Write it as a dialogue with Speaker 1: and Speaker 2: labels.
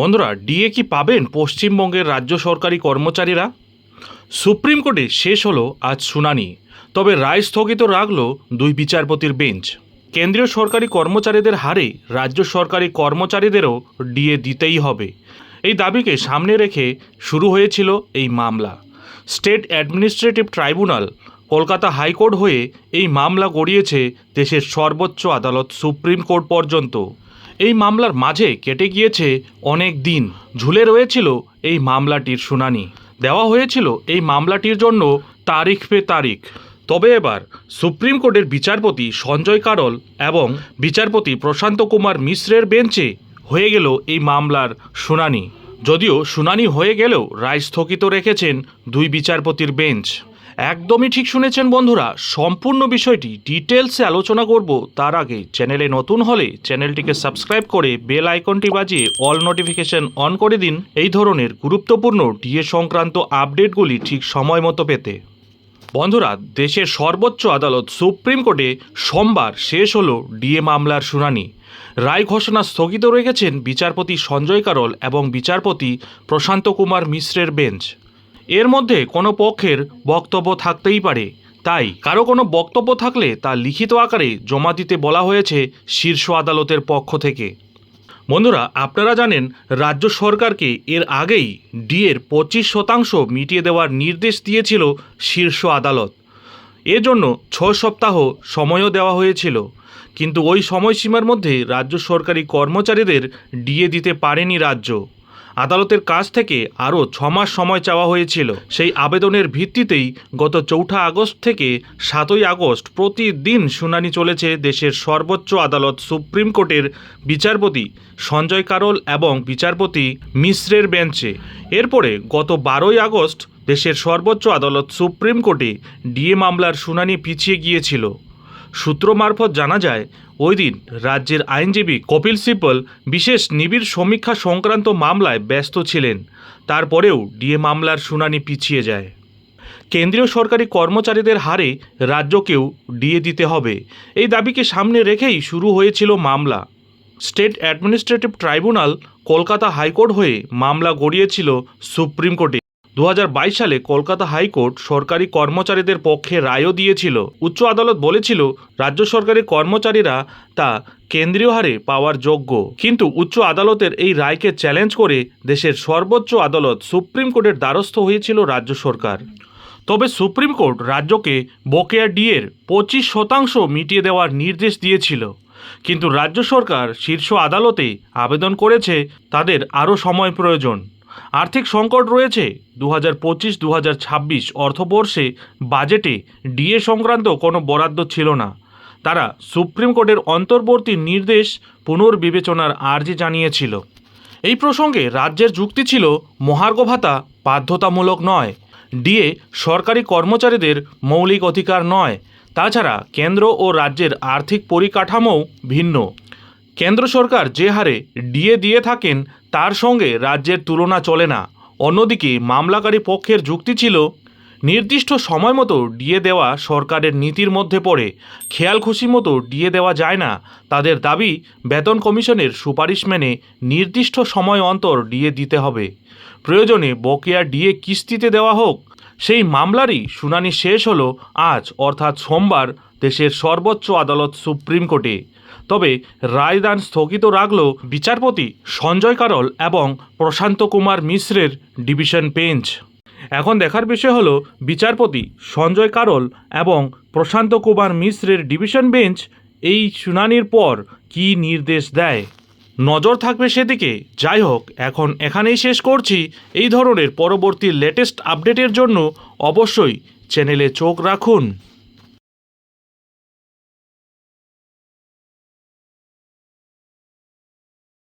Speaker 1: বন্ধুরা, ডিএ কি পাবেন পশ্চিমবঙ্গের রাজ্য সরকারি কর্মচারীরা? সুপ্রিম কোর্টে শেষ হলো আজ শুনানি, তবে রায় স্থগিত রাখল দুই বিচারপতির বেঞ্চ। কেন্দ্রীয় সরকারি কর্মচারীদের হারে রাজ্য সরকারি কর্মচারীদেরও ডিএ দিতেই হবে। এই দাবিকে সামনে রেখে শুরু হয়েছিল এই মামলা। State administrative tribunal Kolkata high court হয়ে এই মামলা গড়িয়েছে দেশের সর্বোচ্চ আদালত সুপ্রিম কোর্ট পর্যন্ত। এই মামলার মাঝে কেটে গিয়েছে অনেক দিন। ঝুলে রয়েছিল এই মামলাটির শুনানি। দেওয়া হয়েছিল এই মামলাটির জন্য তারিখ পে তারিখ। তবে এবার সুপ্রিম কোর্টের বিচারপতি সঞ্জয় কারল এবং বিচারপতি প্রশান্ত কুমার মিশ্রের বেঞ্চে হয়ে গেল এই মামলার শুনানি। যদিও শুনানি হয়ে গেলেও রায় স্থগিত রেখেছেন দুই বিচারপতির বেঞ্চ। একদমই ঠিক শুনেছেন বন্ধুরা। সম্পূর্ণ বিষয়টি ডিটেলসে আলোচনা করব। তার আগে চ্যানেলে নতুন হলে চ্যানেলটিকে সাবস্ক্রাইব করে বেল আইকনটি বাজিয়ে অল নোটিফিকেশন অন করে দিন। এই ধরনের গুরুত্বপূর্ণ ডিএ সংক্রান্ত আপডেটগুলি ঠিক সময় মতো পেতে। বন্ধুরা, দেশের সর্বোচ্চ আদালত সুপ্রিম কোর্টে সোমবার শেষ হলো ডিএ মামলার শুনানি। রায় ঘোষণা স্থগিত রেখেছেন বিচারপতি সঞ্জয় কারল এবং বিচারপতি প্রশান্ত কুমার মিশ্রের বেঞ্চ। এর মধ্যে কোনো পক্ষের বক্তব্য থাকতেই পারে। তাই কারও কোনো বক্তব্য থাকলে তা লিখিত আকারে জমা দিতে বলা হয়েছে শীর্ষ আদালতের পক্ষ থেকে। বন্ধুরা, আপনারা জানেন, রাজ্য সরকারকে এর আগেই ডিএর পঁচিশ শতাংশ মিটিয়ে দেওয়ার নির্দেশ দিয়েছিল শীর্ষ আদালত। এজন্য ছ সপ্তাহ সময়ও দেওয়া হয়েছিল। কিন্তু ওই সময়সীমার মধ্যে রাজ্য সরকারি কর্মচারীদের ডিএ দিতে পারেনি রাজ্য। আদালতের কাছ থেকে আরও ছমাস সময় চাওয়া হয়েছিল। সেই আবেদনের ভিত্তিতেই গত চৌঠা আগস্ট থেকে সাতই আগস্ট প্রতিদিন শুনানি চলেছে দেশের সর্বোচ্চ আদালত সুপ্রিম কোর্টের বিচারপতি সঞ্জয় কারল এবং বিচারপতি মিশ্রের বেঞ্চে। এরপরে গত বারোই আগস্ট দেশের সর্বোচ্চ আদালত সুপ্রিম কোর্টে ডিএ মামলার শুনানি পিছিয়ে গিয়েছিল। সূত্র মারফত জানা যায়, ওই দিন রাজ্যের আইনজীবী কপিল সিব্বল বিশেষ নিবিড় সমীক্ষা সংক্রান্ত মামলায় ব্যস্ত ছিলেন। তারপরেও ডিএ মামলার শুনানি পিছিয়ে যায়। কেন্দ্রীয় সরকারি কর্মচারীদের হারে রাজ্যকেও ডিএ দিতে হবে। এই দাবিকে সামনে রেখেই শুরু হয়েছিল মামলা। State administrative tribunal Kolkata high court হয়ে মামলা গড়িয়েছিল সুপ্রিম কোর্টে। দু হাজার বাইশ সালে কলকাতা হাইকোর্ট সরকারি কর্মচারীদের পক্ষে রায়ও দিয়েছিল। উচ্চ আদালত বলেছিল, রাজ্য সরকারি কর্মচারীরা তা কেন্দ্রীয় হারে পাওয়ার যোগ্য। কিন্তু উচ্চ আদালতের এই রায়কে চ্যালেঞ্জ করে দেশের সর্বোচ্চ আদালত সুপ্রিম কোর্টের দ্বারস্থ হয়েছিল রাজ্য সরকার। তবে সুপ্রিম কোর্ট রাজ্যকে বকেয়া ডিএর পঁচিশ শতাংশ মিটিয়ে দেওয়ার নির্দেশ দিয়েছিল। কিন্তু রাজ্য সরকার শীর্ষ আদালতে আবেদন করেছে, তাদের আরও সময় প্রয়োজন। আর্থিক সংকট রয়েছে। দু হাজার পঁচিশ দু হাজার ছাব্বিশ অর্থবর্ষে বাজেটে ডিএ সংক্রান্ত কোনো বরাদ্দ ছিল না। তারা সুপ্রিম কোর্টের অন্তর্বর্তী নির্দেশ পুনর্বিবেচনার আর্জি জানিয়েছিল। এই প্রসঙ্গে রাজ্যের যুক্তি ছিল, মহার্ঘ ভাতা বাধ্যতামূলক নয়। ডিএ সরকারি কর্মচারীদের মৌলিক অধিকার নয়। তাছাড়া কেন্দ্র ও রাজ্যের আর্থিক পরিকাঠামোও ভিন্ন। কেন্দ্র সরকার যে হারে ডিএ দিয়ে থাকেন, তার সঙ্গে রাজ্যের তুলনা চলে না। অন্যদিকে মামলাকারী পক্ষের যুক্তি ছিল, নির্দিষ্ট সময় মতো ডিএ দেওয়া সরকারের নীতির মধ্যে পড়ে। খেয়াল খুশি মতো ডিএ দেওয়া যায় না। তাদের দাবি, বেতন কমিশনের সুপারিশ মেনে নির্দিষ্ট সময় অন্তর ডিএ দিতে হবে। প্রয়োজনে বকেয়া ডিএ কিস্তিতে দেওয়া হোক। সেই মামলারই শুনানি শেষ হলো আজ, অর্থাৎ সোমবার দেশের সর্বোচ্চ আদালত সুপ্রিম কোর্টে। তবে রায়দান স্থগিত রাখল বিচারপতি সঞ্জয় কারল এবং প্রশান্ত কুমার মিশ্রের ডিভিশন বেঞ্চ। এখন দেখার বিষয় হলো বিচারপতি সঞ্জয় কারল এবং প্রশান্ত কুমার মিশ্রের ডিভিশন বেঞ্চ এই শুনানির পর কী নির্দেশ দেয়। নজর থাকবে সেদিকে। যাই হোক, এখন এখানেই শেষ করছি। এই ধরনের পরবর্তী লেটেস্ট আপডেটের জন্য অবশ্যই চ্যানেলে চোখ রাখুন।